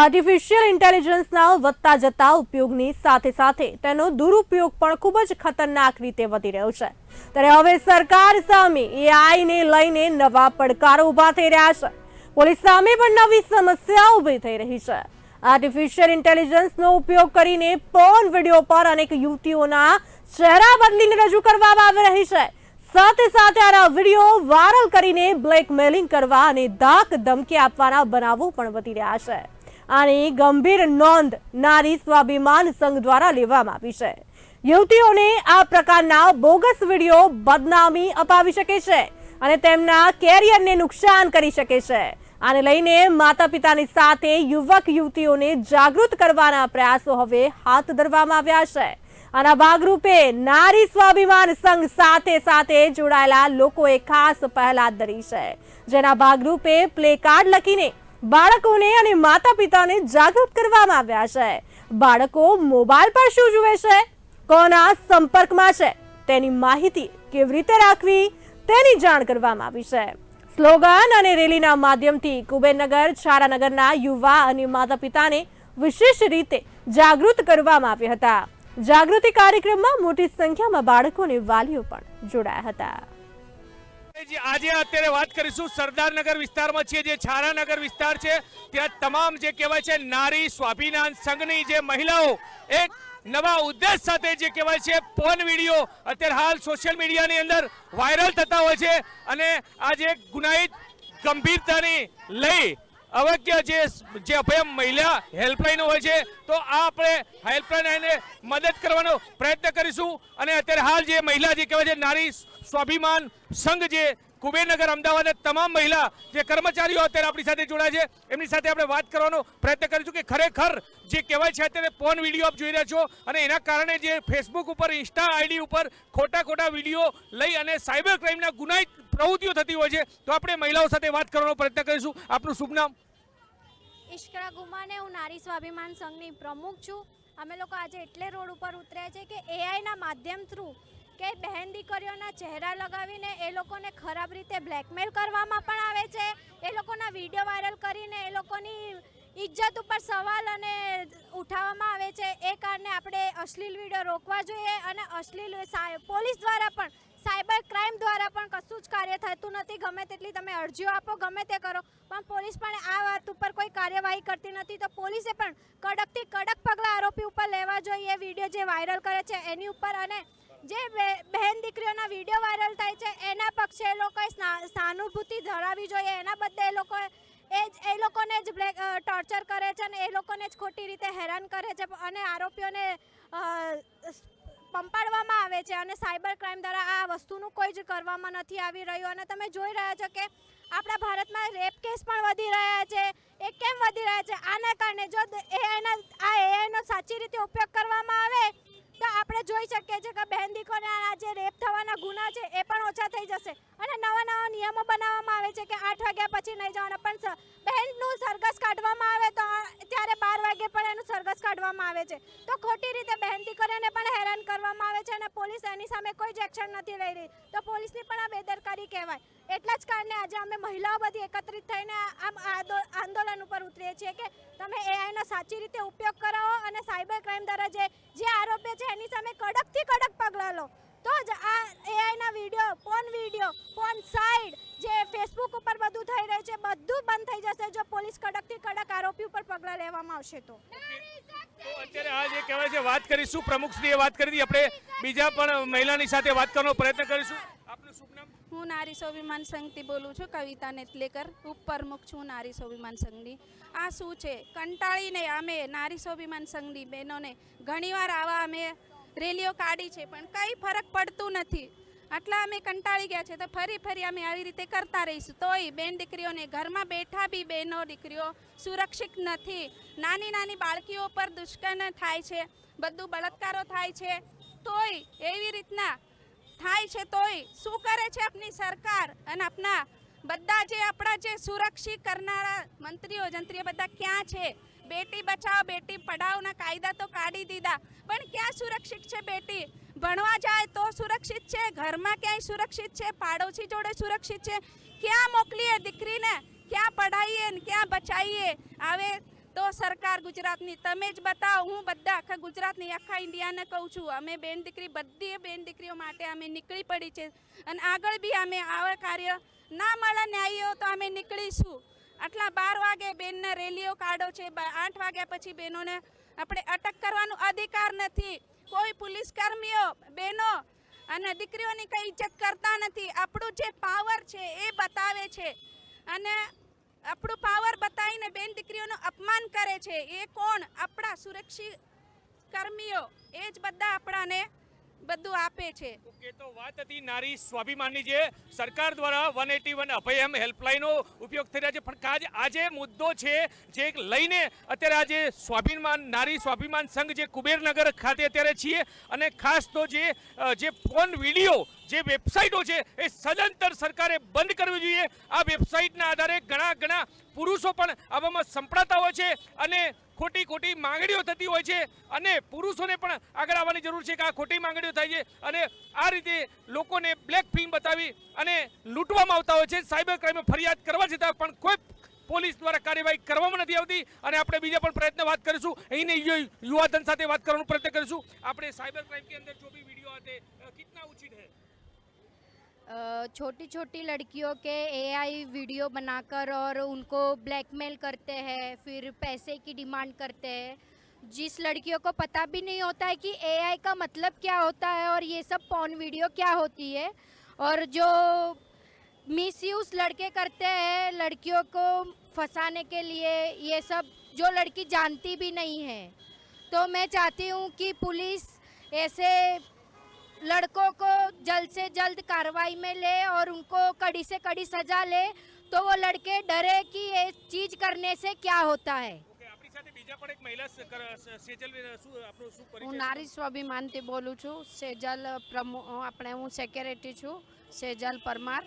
Artificial ઇન્ટેલિજન્સના વધતા જતા ઉપયોગની સાથે સાથે તેનો દુરુપયોગ પણ ખૂબ જ ખતરનાક રીતે વધી રહ્યો છે. ત્યારે હવે સરકાર સામે એઆઈને લઈને નવા પડકારો ઊભા થઈ રહ્યા છે. પોલીસ સામે પણ નવી સમસ્યા ઊભી થઈ રહી છે. આર્ટિફિશિયલ ઇન્ટેલિજન્સનો ઉપયોગ કરીને પોર્ન વીડિયો પર અનેક યુવતીઓના ચહેરા બદલીને રજૂ કરવામાં આવી રહી છે. સાથે સાથે આના વીડિયો વાયરલ કરીને બ્લેકમેલિંગ કરવા અને ધાક ધમકી આપવાના બનાવો પણ વધી રહ્યા છે. આની ગંભીર નોંધ નારી સ્વાભિમાન સંઘ દ્વારા લેવામાં આવી છે. યુવતીઓને આ પ્રકારના બોગસ વીડિયો બદનામી અપાવી શકે છે અને તેમના કેરિયરને નુકસાન કરી શકે છે. આને લઈને માતા પિતાની સાથે યુવક યુવતીઓને જાગૃત કરવાના પ્રયાસો હવે હાથ ધરવામાં આવ્યા છે. આના ભાગરૂપે નારી સ્વાભિમાન સંઘ સાથે સાથે જોડાયેલા લોકોએ ખાસ પહેલા ધરી છે. જેના ભાગરૂપે પ્લે કાર્ડ લખીને બાળકોને અને માતા પિતાને જાગૃત કરવામાં આવ્યા છે. બાળકો મોબાઈલ પર શું જુએ છે? કોના સંપર્કમાં છે? તેની માહિતી કેવી રીતે રાખવી? તેની જાણ કરવામાં આવી છે. સ્લોગન અને રેલીના માધ્યમથી કુબેરનગર, છારાનગરના યુવા અને માતા પિતાને વિશેષ રીતે જાગૃત કરવામાં આવ્યા હતા. જાગૃતિ કાર્યક્રમમાં મોટી સંખ્યામાં બાળકો અને વાલીઓ પણ જોડાયા હતા. જે, આજે અત્યારે વાત કરીશું સરદારનગર વિસ્તારમાં છીએ, જે છારાનગર વિસ્તાર છે, ત્યાં તમામ જે કહેવાય છે નારી સ્વાભિમાન સંઘની જે મહિલાઓ એક નવા ઉદ્દેશ સાથે જે કહેવાય છે પોન વીડિયો અત્યારે હાલ સોશિયલ મીડિયાની અંદર વાયરલ થતા હોય છે અને આ જે ગુનાહિત ગંભીરતાની લઈ અવગ્ય જે જે અભયમ મહિલા હેલ્પલાઇન હોય છે, તો આ આપણે હેલ્પલાઇનને મદદ કરવાનો પ્રયત્ન કરીશું. અને અત્યારે હાલ જે મહિલા જે કહેવાય છે નારી સ્વાભિમાન સંઘ જે કુબેરનગર અમદાવાદ તમામ મહિલા જે કર્મચારીઓ અત્યારે આપણી સાથે જોડાય છે, એમની સાથે આપણે વાત કરવાનો પ્રયત્ન કરીશું કે ખરેખર જે કહેવાય છે અત્યારે પોન વીડિયો આપ જોઈ રહ્યા છો અને એના કારણે જે ફેસબુક ઉપર ઇન્સ્ટા આઈડી ઉપર ખોટા ખોટા વીડિયો લઈ અને સાયબર ક્રાઇમના ગુનાહિત પ્રવૃત્તિઓ થતી હોય છે, તો આપણે મહિલાઓ સાથે વાત કરવાનો પ્રયત્ન કરીશું. આપનું શુભ નામ? ઈશ્કરા ગુમાને હું નારી સ્વાભિમાન સંઘની પ્રમુખ છું. અમે લોકો આજે એટલે રોડ ઉપર ઉતર્યા છે કે એઆઈના માધ્યમ થ્રુ કે બહેન દીકરીઓના ચહેરા લગાવીને એ લોકોને ખરાબ રીતે બ્લેકમેલ કરવામાં પણ આવે છે. એ લોકોના વીડિયો વાયરલ કરીને એ લોકોની ઇજ્જત ઉપર સવાલ અને ઉઠાવવામાં આવે છે. એ કારણે આપણે અશ્લીલ વીડિયો રોકવા જોઈએ અને અશ્લીલ પોલીસ દ્વારા પણ, સાયબર ક્રાઇમ દ્વારા પણ કશું જ કાર્ય થતું નથી. ગમે તેટલી તમે અરજીઓ આપો, ગમે તે કરો, પણ પોલીસ પણ આ વાત ઉપર કોઈ કાર્યવાહી કરતી નથી. તો પોલીસે પણ કડકથી કડક પગલાં આરોપી ઉપર લેવા જોઈએ. વીડિયો જે વાયરલ કરે છે એની ઉપર અને જે બહેન દીકરીઓના વીડિયો વાયરલ થાય છે, એના પક્ષે એ લોકોએ સહાનુભૂતિ ધરાવવી જોઈએ. એના બદલે એ લોકોએ એ જ એ લોકોને જ બ્લેક ટોર્ચર કરે છે અને એ લોકોને જ ખોટી રીતે હેરાન કરે છે. અને આરોપીઓને પંપાડવામાં આવે છે અને સાયબર ક્રાઇમ દ્વારા આ વસ્તુનું કોઈ જ કરવામાં નથી આવી રહ્યું. અને તમે જોઈ રહ્યા છો કે આપણા ભારતમાં રેપ કેસ પણ વધી રહ્યા છે. એ કેમ વધી રહ્યા છે? આના કારણે જો એઆઈના આ એઆઈનો સાચી રીતે ઉપયોગ કરવામાં આવે? તો આપણે જોઈ શકીએ છીએ કે બહેન દીકરીના આ જે રેપ થવાના ગુના છે એ પણ ઓછા થઈ જશે. અને નવા નવા નિયમો બનાવવામાં આવે છે કે આઠ વાગ્યા પછી નહીં જવાના. પણ બહેનનું સરઘસ કાઢવામાં આવે તો ત્યારે બાર વાગે પણ એનું સરઘસ કાઢવામાં આવે છે. તો ખોટી રીતે બહેન દીકરીઓને પણ હેરાન કરવામાં આવે છે અને પોલીસ એની સામે કોઈ જ એક્શન નથી લઈ રહી. તો પોલીસની પણ આ બેદરકારી કહેવાય. એટલા જ કારણે આજે અમે મહિલાઓ બધી એકત્રિત થઈને આમ આંદોલન ઉપર ઉતરીએ છીએ કે તમે એઆઈનો સાચી રીતે ઉપયોગ કરાવો અને સાયબર ક્રાઇમ દ્વારા જે જે આરોપી છે એની સામે કડકથી કડક પગલાં લો. તો જ આ એઆઈના video phone video phone side જે ફેસબુક ઉપર બધું થઈ રહ્યું છે, બધું બંધ થઈ જશે જો પોલીસ કડકથી કડક આરોપી ઉપર પગલાં લેવામાં આવશે તો અત્યારે આ જે કહેવાય છે, વાત કરીશું, પ્રમુખશ્રીએ વાત કરી હતી, આપણે બીજા પણ મહિલાની સાથે વાત કરવાનો પ્રયત્ન કરીશું. હું નારી સ્વાભિમાન સંઘથી બોલું છું, કવિતા નેતલેકર. ઉપપ્રમુખ છું નારી સ્વાભિમાન સંઘની. આ શું છે? કંટાળીને અમે નારી સ્વાભિમાન સંઘની બહેનોને ઘણીવાર આવા અમે રેલીઓ કાઢી છે, પણ કંઈ ફરક પડતું નથી. આટલા અમે કંટાળી ગયા છે, તો ફરી ફરી અમે આવી રીતે કરતા રહીશું. તોય બેન દીકરીઓને ઘરમાં બેઠા બી બહેનો દીકરીઓ સુરક્ષિત નથી. નાની નાની બાળકીઓ પર દુષ્કર્મ થાય છે, બધું બળાત્કારો થાય છે. તોય એવી રીતના થાય છે તોય શું કરે છે આપની સરકાર અને આપના બધા જે આપણા જે સુરક્ષિત કરનારા મંત્રીઓ, જંત્રીઓ બધા ક્યાં છે? બેટી બચાવો બેટી પઢાવના કાયદા તો કાઢી દીધા. પણ ક્યાં સુરક્ષિત છે બેટી? ભણવા જાય તો સુરક્ષિત છે? ઘરમાં ક્યાંય સુરક્ષિત છે? પાડોશી જોડે સુરક્ષિત છે? ક્યાં મોકલીએ દીકરીને? ક્યાં પઢાઈએ ને ક્યાં બચાવીએ આવે તો સરકાર ગુજરાતની, તમે જ બતાવો, હું બધા આખા ગુજરાતની, આખા ઇન્ડિયાને કહું છું, અમે બેન દીકરી, બધી બેન દીકરીઓ માટે અમે નીકળી પડી છે. અને આગળ બી અમે આવા કાર્ય ના મળે ન્યાયીઓ તો અમે નીકળીશું. આટલા બાર વાગે બેનને રેલીઓ કાઢો છે આઠ વાગ્યા પછી બહેનોને આપણે અટક કરવાનો અધિકાર નથી. કોઈ પોલીસ કર્મીઓ બહેનો અને દીકરીઓની કંઈ ઇજ્જત કરતા નથી. આપણું જે પાવર છે એ બતાવે છે. અને આપણું પાવર બતાવીને બેન દીકરીઓનું અપમાન કરે છે. એ કોણ? આપણા સુરક્ષિત કર્મીઓ. એ જ બધા આપણાને બધું આપે છે. તો વાત હતી નારી સ્વાભિમાનની જે સરકાર દ્વારા વન એટી વન અભયમ હેલ્પલાઇનનો ઉપયોગ થઈ રહ્યા છે. પણ કાજ આજે મુદ્દો છે જે લઈને અત્યારે આજે સ્વાભિમાન, નારી સ્વાભિમાન સંઘ જે કુબેરનગર ખાતે અત્યારે છીએ અને ખાસ તો જે જે ફોન વીડિયો, જે વેબસાઇટો છે એ સદંતર સરકારે બંધ કરવી જોઈએ. આ વેબસાઇટના આધારે ઘણા ઘણા પુરુષો પણ આવામાં સંપડાતા હોય છે અને ખોટી ખોટી માંગણીઓ થતી હોય છે અને પુરુષોને પણ આગળ આવવાની જરૂર છે કે આ ખોટી માંગણીઓ થાય છે અને આ રીતે લોકોને બ્લેક ફિલ્મ બતાવી અને લૂંટવામાં આવતા હોય છે. સાયબર ક્રાઇમે ફરિયાદ કરવા છતાં પણ કોઈ પોલીસ દ્વારા કાર્યવાહી કરવામાં નથી આવતી અને આપણે બીજા પણ પ્રયત્ન વાત કરીશું. અહીંને યુવાધન સાથે વાત કરવાનો પ્રયત્ન કરીશું. આપણે સાયબર ક્રાઇમ કે અંદર જો ભી વિડિયો આતે કિતના ઉચિત હૈ? छोटी छोटी लड़कियों के एआई वीडियो बनाकर और उनको ब्लैकमेल करते हैं, फिर पैसे की डिमांड करते हैं। जिस लड़कियों को पता भी नहीं होता है कि एआई का मतलब क्या होता है और ये सब पॉन वीडियो क्या होती है, और जो मिसयूज लड़के करते हैं, लड़कियों को फंसाने के लिए ये सब जो लड़की जानती भी नहीं है। तो मैं चाहती हूँ कि पुलिस ऐसे लड़कों को जल्द से जल्द कार्रवाई में ले और उनको कड़ी से कड़ी सजा ले तो वो लड़के डरे कि ये चीज करने से क्या होता है ઓકે આપણી સાથે બીજા પણ એક મહિલા સ- કર- સ- સેજલ શું આપણો શું પરિચય હું છે? નારી સ્વાભિમાનથી બોલું છું સેજલ પ્રમુખ આપણે હું સેક્રેટરી છું સેજલ પરમાર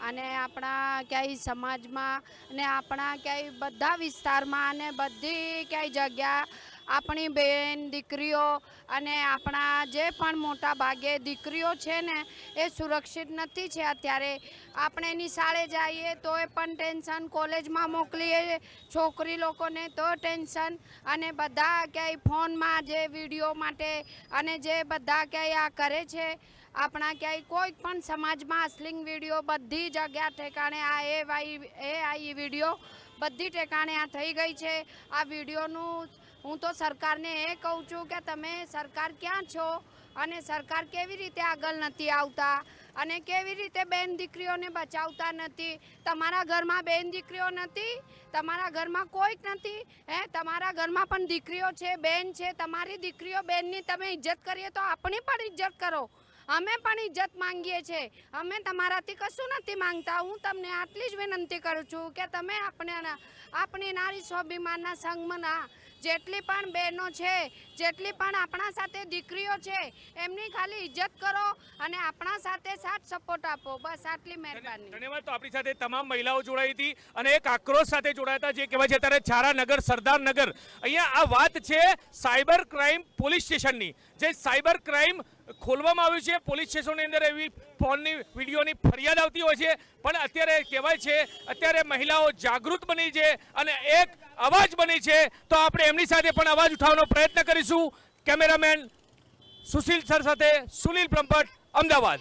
અને આપણા ક્યાંય સમાજમાં અને આપણા ક્યાંય બધા વિસ્તારમાં અને બધી ક્યાંય જગ્યા આપણી બેન, દીકરીઓ અને આપણા જે પણ મોટા ભાગે દીકરીઓ છે ને, એ સુરક્ષિત નથી છે અત્યારે. આપણે નિશાળે જઈએ તો એ પણ ટેન્શન. કોલેજમાં મોકલીએ છોકરી લોકોને તો ટેન્શન. અને બધા ક્યાંય ફોનમાં જે વીડિયો માટે અને જે બધા ક્યાંય આ કરે છે, આપણા ક્યાંય કોઈ પણ સમાજમાં અશ્લીલ વીડિયો બધી જગ્યા ઠેકાણે આ એ વાઈ એ આઈ વીડિયો બધી ઠેકાણે આ થઈ ગઈ છે. આ વિડીયોનું હું તો સરકારને એ કહું છું કે તમે સરકાર ક્યાં છો અને સરકાર કેવી રીતે આગળ નથી આવતા અને કેવી રીતે બેન દીકરીઓને બચાવતા નથી? તમારા ઘરમાં બેન દીકરીઓ નથી? તમારા ઘરમાં કોઈ નથી? હે, તમારા ઘરમાં પણ દીકરીઓ છે, બેન છે, તમારી દીકરીઓ બેનની તમે ઇજ્જત કરીએ તો આપણી પણ ઇજ્જત કરો. અમે પણ ઇજ્જત માંગીએ છીએ. અમે તમારાથી કશું નથી માંગતા. હું તમને આટલી જ વિનંતી કરું છું કે તમે આપણે આપણી નારી સ્વાભિમાનના સંઘમાં જેટલી પણ બહેનો છે જેટલી પણ આપણા સાથે દીકરીઓ છે એમની ખાલી ઇજ્જત કરો અને આપણા સાથે સાથ સપોર્ટ આપો. બસ આટલી મહેરબાની. ધન્યવાદ. તો આપણી સાથે તમામ મહિલાઓ જોડાઈ હતી અને એક આક્રોશ સાથે જોડાયા હતા જે કહેવાય છે અત્યારે છારાનગર સરદારનગર. અહીંયા આ વાત છે સાયબર ક્રાઇમ પોલીસ સ્ટેશનની. જે સાયબર ક્રાઇમ ખોલવામાં આવ્યું છે. પોલીસ સ્ટેશનની અંદર એવી ફોનની, વિડીયોની ફરિયાદ આવતી હોય છે. પણ અત્યારે કહેવાય છે, અત્યારે મહિલાઓ જાગૃત બની છે અને એક અવાજ બની છે. તો આપણે એમની સાથે પણ અવાજ ઉઠાવવાનો પ્રયત્ન કરીશું. કેમેરામેન સુશીલ સર સાથે સુનિલ બ્રહ્મભટ્ટ, અમદાવાદ.